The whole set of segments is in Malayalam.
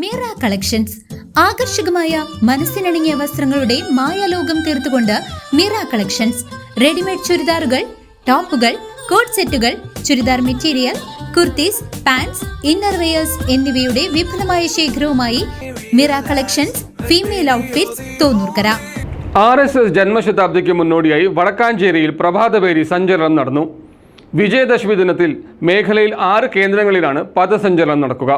മീറ കളക്ഷൻസ്. ആകർഷകമായ മനസ്സിനണിഞ്ഞ വസ്ത്രങ്ങളുടെ മായാലോകം തീർത്തുകൊണ്ട് മീറ കളക്ഷൻസ്. റെഡിമെയ്ഡ് ചുരിദാറുകൾ ടോപ്പുകൾ കോട്ട് സെറ്റുകൾ churidar material kurtis pants innerwears എന്നിവയുടെ വിപുലമായ ശേഖരവുമായി Mira collections female outfits Thonnurkara. R S S ജന്മശതാബ്ദിക്ക് മുന്നോടിയായി വടക്കാഞ്ചേരിയിൽ പ്രഭാതപേരി സഞ്ചരണം നടന്നു. വിജയദശമി ദിനത്തിൽ മേഖലയിൽ ആറ് കേന്ദ്രങ്ങളിലാണ് പഥസഞ്ചലനം നടക്കുക.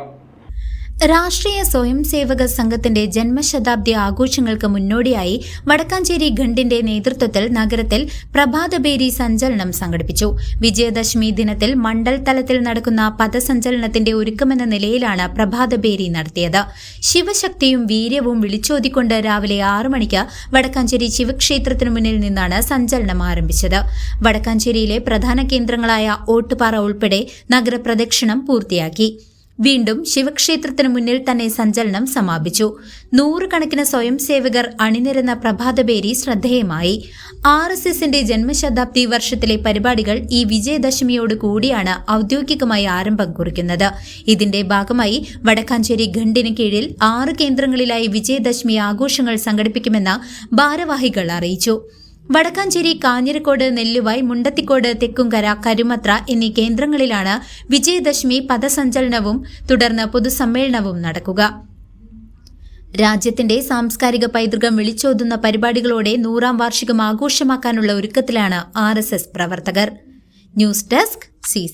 രാഷ്ട്രീയ സ്വയം സേവക സംഘത്തിന്റെ ജന്മശതാബ്ദി ആഘോഷങ്ങൾക്ക് മുന്നോടിയായി വടക്കാഞ്ചേരി ഖണ്ഡിന്റെ നേതൃത്വത്തിൽ നഗരത്തിൽ പ്രഭാതബേരി സഞ്ചലനം സംഘടിപ്പിച്ചു. വിജയദശമി ദിനത്തിൽ മണ്ഡൽ തലത്തിൽ നടക്കുന്ന പഥസഞ്ചലനത്തിന്റെ ഒരുക്കമെന്ന നിലയിലാണ് പ്രഭാതബേരി നടത്തിയത്. ശിവശക്തിയും വീര്യവും വിളിച്ചോതിക്കൊണ്ട് രാവിലെ ആറു മണിക്ക് വടക്കാഞ്ചേരി ശിവക്ഷേത്രത്തിനു മുന്നിൽ നിന്നാണ് സഞ്ചലനം ആരംഭിച്ചത്. വടക്കാഞ്ചേരിയിലെ പ്രധാന കേന്ദ്രങ്ങളായ ഓട്ടുപാറ ഉൾപ്പെടെ നഗരപ്രദക്ഷിണം പൂർത്തിയാക്കി. വീണ്ടും ശിവക്ഷേത്രത്തിനു മുന്നിൽ തന്നെ സഞ്ചലനം സമാപിച്ചു. നൂറുകണക്കിന് സ്വയം സേവകർ അണിനിരന്ന പ്രഭാതബേരി ശ്രദ്ധേയമായി. ആർ എസ് എസിന്റെ ജന്മശതാബ്ദി വർഷത്തിലെ പരിപാടികൾ ഈ വിജയദശമിയോട് കൂടിയാണ് ഔദ്യോഗികമായി ആരംഭം കുറിക്കുന്നത്. ഇതിന്റെ ഭാഗമായി വടക്കാഞ്ചേരി ഖണ്ഡിന് കീഴിൽ ആറ് കേന്ദ്രങ്ങളിലായി വിജയദശമി ആഘോഷങ്ങൾ സംഘടിപ്പിക്കുമെന്ന് ഭാരവാഹികൾ അറിയിച്ചു. വടക്കാഞ്ചേരി കാഞ്ഞിരക്കോട് നെല്ലുവായ് മുണ്ടത്തിക്കോട് തെക്കുംകര കരുമത്ര എന്നീ കേന്ദ്രങ്ങളിലാണ് വിജയദശമി പദസഞ്ചലനവും തുടർന്ന് പൊതുസമ്മേളനവും നടക്കുക. രാജ്യത്തിന്റെ സാംസ്കാരിക പൈതൃകം വിളിച്ചോതുന്ന പരിപാടികളോടെ നൂറാം വാർഷികം ആഘോഷമാക്കാനുള്ള ഒരുക്കത്തിലാണ് ആർ പ്രവർത്തകർ. News desk C